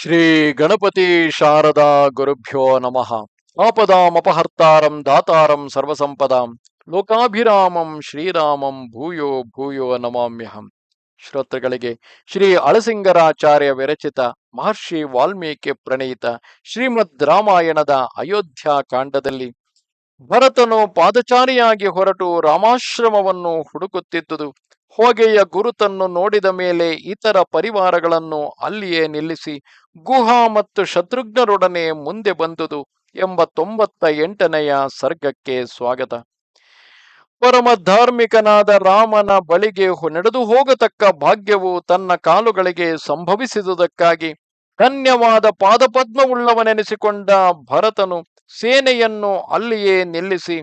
ಶ್ರೀ ಗಣಪತಿ ಶಾರದಾ ಗುರುಭ್ಯೋ ನಮಃ. ಆಪದಾಮಪಹರ್ತಾರಂ ದಾತಾರಂ ಸರ್ವಸಂಪದಾಂ. ಲೋಕಾಭಿರಾಮಂ ಶ್ರೀರಾಮಂ ಭೂಯೋ ಭೂಯೋ ನಮಾಮ್ಯಹಂ. ಶ್ರೋತೃಗಳಿಗೆ ಶ್ರೀ ಅಳಸಿಂಗರಾಚಾರ್ಯ ವಿರಚಿತ ಮಹರ್ಷಿ ವಾಲ್ಮೀಕಿ ಪ್ರಣೀತ ಶ್ರೀಮದ್ ರಾಮಾಯಣದ ಅಯೋಧ್ಯ ಕಾಂಡದಲ್ಲಿ ಭರತನು ಪಾದಚಾರಿಯಾಗಿ ಹೊರಟು ರಾಮಾಶ್ರಮವನ್ನು ಹುಡುಕುತ್ತಿದ್ದುದು ಹೊಗೆಯ ಗುರುತನ್ನು ನೋಡಿದ ಮೇಲೆ ಇತರ ಪರಿವಾರಗಳನ್ನು ಅಲ್ಲಿಯೇ ನಿಲ್ಲಿಸಿ ಗುಹಾ ಮತ್ತು ಶತ್ರುಘ್ನರೊಡನೆ ಮುಂದೆ ಬಂದುದು ಎಂಬ ತೊಂಬತ್ತ ಎಂಟನೆಯ ಸರ್ಗಕ್ಕೆ ಸ್ವಾಗತ. ಪರಮ ಧಾರ್ಮಿಕನಾದ ರಾಮನ ಬಳಿಗೆ ನಡೆದು ಹೋಗತಕ್ಕ ಭಾಗ್ಯವು ತನ್ನ ಕಾಲುಗಳಿಗೆ ಸಂಭವಿಸಿದುದಕ್ಕಾಗಿ ಧನ್ಯವಾದ ಪಾದಪದ್ಮವುಳ್ಳವನೆನಿಸಿಕೊಂಡ ಭರತನು ಸೇನೆಯನ್ನು ಅಲ್ಲಿಯೇ ನಿಲ್ಲಿಸಿ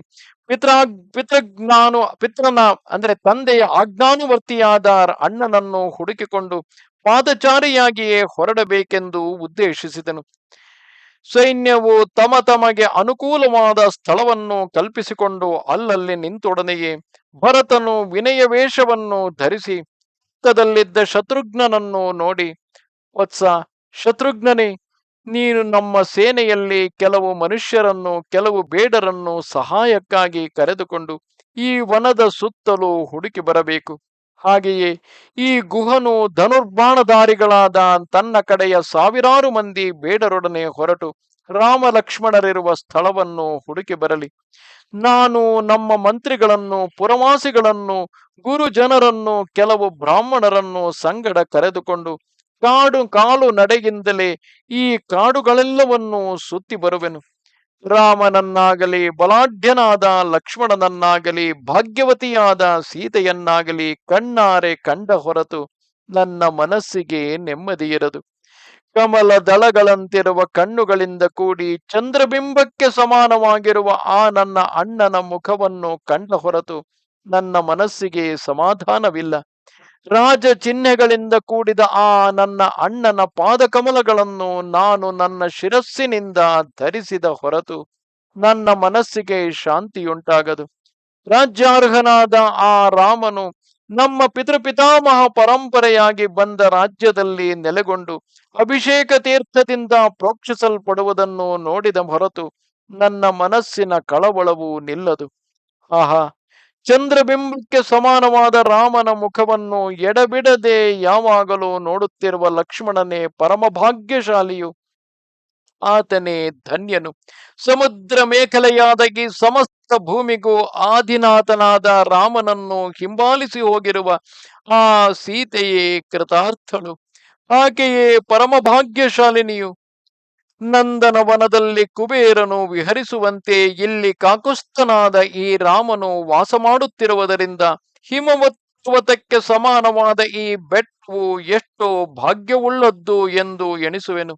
ಪಿತ್ರ, ಪಿತೃಜ್ಞಾನು ಪಿತ್ರನ ಅಂದ್ರೆ ತಂದೆಯ ಆಜ್ಞಾನುವರ್ತಿಯಾದ ಅಣ್ಣನನ್ನು ಹುಡುಕಿಕೊಂಡು ಪಾದಚಾರಿಯಾಗಿಯೇ ಹೊರಡಬೇಕೆಂದು ಉದ್ದೇಶಿಸಿದನು. ಸೈನ್ಯವು ತಮ ತಮಗೆ ಅನುಕೂಲವಾದ ಸ್ಥಳವನ್ನು ಕಲ್ಪಿಸಿಕೊಂಡು ಅಲ್ಲಲ್ಲಿ ನಿಂತೊಡನೆಯೇ ಭರತನು ವಿನಯ ವೇಷವನ್ನು ಧರಿಸಿ ಪಕ್ಕದಲ್ಲಿದ್ದ ಶತ್ರುಘ್ನನನ್ನು ನೋಡಿ, ವತ್ಸ, ಶತ್ರುಘ್ನನೇ ನೀನು ನಮ್ಮ ಸೇನೆಯಲ್ಲಿ ಕೆಲವು ಮನುಷ್ಯರನ್ನು, ಕೆಲವು ಬೇಡರನ್ನು ಸಹಾಯಕ್ಕಾಗಿ ಕರೆದುಕೊಂಡು ಈ ವನದ ಸುತ್ತಲೂ ಹುಡುಕಿ ಬರಬೇಕು. ಹಾಗೆಯೇ ಈ ಗುಹನು ಧನುರ್ಬಾಣಧಾರಿಗಳಾದ ತನ್ನ ಕಡೆಯ ಸಾವಿರಾರು ಮಂದಿ ಬೇಡರೊಡನೆ ಹೊರಟು ರಾಮ ಲಕ್ಷ್ಮಣರಿರುವ ಸ್ಥಳವನ್ನು ಹುಡುಕಿ ಬರಲಿ. ನಾನು ನಮ್ಮ ಮಂತ್ರಿಗಳನ್ನು, ಪುರವಾಸಿಗಳನ್ನು ಗುರು ಜನರನ್ನು ಕೆಲವು ಬ್ರಾಹ್ಮಣರನ್ನು ಸಂಗಡ ಕರೆದುಕೊಂಡು ಕಾಡು ಕಾಲು ನಡೆಯಿಂದಲೇ ಈ ಕಾಡುಗಳೆಲ್ಲವನ್ನೂ ಸುತ್ತಿ ಬರುವೆನು. ರಾಮನನ್ನಾಗಲಿ, ಬಲಾಢ್ಯನಾದ ಲಕ್ಷ್ಮಣನನ್ನಾಗಲಿ, ಭಾಗ್ಯವತಿಯಾದ ಸೀತೆಯನ್ನಾಗಲಿ ಕಣ್ಣಾರೆ ಕಂಡ ಹೊರತು ನನ್ನ ಮನಸ್ಸಿಗೆ ನೆಮ್ಮದಿಯಿರದು ಕಮಲ ದಳಗಳಂತಿರುವ ಕಣ್ಣುಗಳಿಂದ ಕೂಡಿ ಚಂದ್ರಬಿಂಬಕ್ಕೆ ಸಮಾನವಾಗಿರುವ ಆ ನನ್ನ ಅಣ್ಣನ ಮುಖವನ್ನು ಕಂಡ ಹೊರತು ನನ್ನ ಮನಸ್ಸಿಗೆ ಸಮಾಧಾನವಿಲ್ಲ. ರಾಜ ಚಿಹ್ನೆಗಳಿಂದ ಕೂಡಿದ ಆ ನನ್ನ ಅಣ್ಣನ ಪಾದಕಮಲಗಳನ್ನು ನಾನು ನನ್ನ ಶಿರಸ್ಸಿನಿಂದ ಧರಿಸಿದ ಹೊರತು ನನ್ನ ಮನಸ್ಸಿಗೆ ಶಾಂತಿಯುಂಟಾಗದು. ರಾಜ್ಯಾರ್ಹನಾದ ಆ ರಾಮನು ನಮ್ಮ ಪಿತೃಪಿತಾಮಹ ಪರಂಪರೆಯಾಗಿ ಬಂದ ರಾಜ್ಯದಲ್ಲಿ ನೆಲೆಗೊಂಡು ಅಭಿಷೇಕ ತೀರ್ಥದಿಂದ ಪ್ರೋಕ್ಷಿಸಲ್ಪಡುವುದನ್ನು ನೋಡಿದ ಹೊರತು ನನ್ನ ಮನಸ್ಸಿನ ಕಳವಳವು ನಿಲ್ಲದು. ಆಹಾ! ಚಂದ್ರಬಿಂಬಕ್ಕೆ ಸಮಾನವಾದ ರಾಮನ ಮುಖವನ್ನು ಎಡಬಿಡದೆ ಯಾವಾಗಲೂ ನೋಡುತ್ತಿರುವ ಲಕ್ಷ್ಮಣನೇ ಪರಮ ಭಾಗ್ಯಶಾಲಿಯು. ಆತನೇ ಧನ್ಯನು. ಸಮುದ್ರ ಮೇಖಲೆಯಾದ ಸಮಸ್ತ ಭೂಮಿಗೂ ಆದಿನಾಥನಾದ ರಾಮನನ್ನು ಹಿಂಬಾಲಿಸಿ ಹೋಗಿರುವ ಆ ಸೀತೆಯೇ ಕೃತಾರ್ಥಳು. ಆಕೆಯೇ ಪರಮ ಭಾಗ್ಯಶಾಲಿನಿಯು. ನಂದನವನದಲ್ಲಿ ಕುಬೇರನು ವಿಹರಿಸುವಂತೆ ಇಲ್ಲಿ ಕಾಕುಸ್ಥನಾದ ಈ ರಾಮನು ವಾಸ ಮಾಡುತ್ತಿರುವುದರಿಂದ ಹಿಮವತ್ವತಕ್ಕೆ ಸಮಾನವಾದ ಈ ಬೆಟ್ಟವು ಎಷ್ಟೋ ಭಾಗ್ಯವುಳ್ಳದ್ದು ಎಂದು ಎಣಿಸುವೆನು.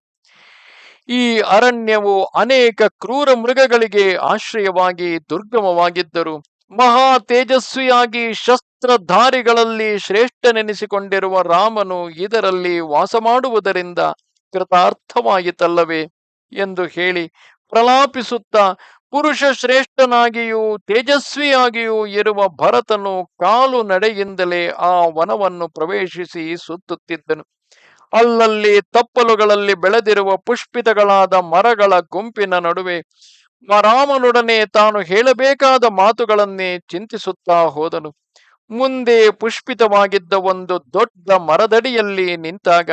ಈ ಅರಣ್ಯವು ಅನೇಕ ಕ್ರೂರ ಮೃಗಗಳಿಗೆ ಆಶ್ರಯವಾಗಿ ದುರ್ಗಮವಾಗಿದ್ದರು. ಮಹಾ ತೇಜಸ್ವಿಯಾಗಿ ಶಸ್ತ್ರಧಾರಿಗಳಲ್ಲಿ ಶ್ರೇಷ್ಠನೆನಿಸಿಕೊಂಡಿರುವ ರಾಮನು ಇದರಲ್ಲಿ ವಾಸ ಮಾಡುವುದರಿಂದ ಕೃತಾರ್ಥವಾಯಿತಲ್ಲವೇ ಎಂದು ಹೇಳಿ ಪ್ರಲಾಪಿಸುತ್ತಾ ಪುರುಷ ಶ್ರೇಷ್ಠನಾಗಿಯೂ ತೇಜಸ್ವಿಯಾಗಿಯೂ ಇರುವ ಭರತನು ಕಾಲು ನಡೆಯಿಂದಲೇ ಆ ವನವನ್ನು ಪ್ರವೇಶಿಸಿ ಸುತ್ತುತ್ತಿದ್ದನು. ಅಲ್ಲಲ್ಲಿ ತಪ್ಪಲುಗಳಲ್ಲಿ ಬೆಳೆದಿರುವ ಪುಷ್ಪಿತಗಳಾದ ಮರಗಳ ಗುಂಪಿನ ನಡುವೆ ರಾಮನೊಡನೆ ತಾನು ಹೇಳಬೇಕಾದ ಮಾತುಗಳನ್ನೇ ಚಿಂತಿಸುತ್ತಾ ಹೋದನು. ಮುಂದೆ ಪುಷ್ಪಿತವಾಗಿದ್ದ ಒಂದು ದೊಡ್ಡ ಮರದಡಿಯಲ್ಲಿ ನಿಂತಾಗ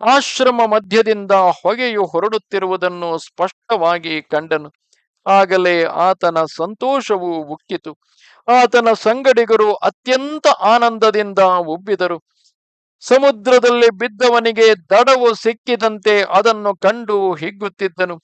ಆಶ್ರಮ ಮಧ್ಯದಿಂದ ಹೊಗೆಯು ಹೊರಡುತ್ತಿರುವುದನ್ನು ಸ್ಪಷ್ಟವಾಗಿ ಕಂಡನು. ಆಗಲೇ ಆತನ ಸಂತೋಷವು ಉಕ್ಕಿತು. ಆತನ ಸಂಗಡಿಗರು ಅತ್ಯಂತ ಆನಂದದಿಂದ ಉಬ್ಬಿದರು. ಸಮುದ್ರದಲ್ಲಿ ಬಿದ್ದವನಿಗೆ ದಡವು ಸಿಕ್ಕಿದಂತೆ ಅದನ್ನು ಕಂಡು ಹಿಗ್ಗುತ್ತಿದ್ದನು.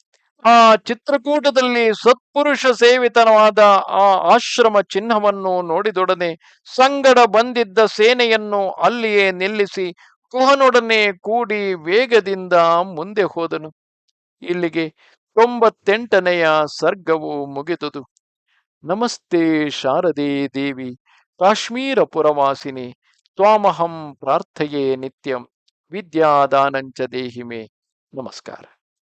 ಆ ಚಿತ್ರಕೂಟದಲ್ಲಿ ಸತ್ಪುರುಷ ಸೇವಿತನವಾದ ಆ ಆಶ್ರಮ ಚಿಹ್ನವನ್ನು ನೋಡಿದೊಡನೆ ಸಂಗಡ ಬಂದಿದ್ದ ಸೇನೆಯನ್ನು ಅಲ್ಲಿಯೇ ನಿಲ್ಲಿಸಿ ಕುಹನೊಡನೆ ಕೂಡಿ ವೇಗದಿಂದ ಮುಂದೆ ಹೋದನು. ಇಲ್ಲಿಗೆ ತೊಂಬತ್ತೆಂಟನೆಯ ಸರ್ಗವು ಮುಗಿದುದು. ನಮಸ್ತೆ ಶಾರದೆ ದೇವಿ, ಕಾಶ್ಮೀರ ಪುರವಾಸಿನಿ, ತ್ವಾಮಹಂ ಪ್ರಾರ್ಥೆಯೇ ನಿತ್ಯಂ, ವಿದ್ಯಾದಾನಂಚ ದೇಹಿಮೆ. ನಮಸ್ಕಾರ.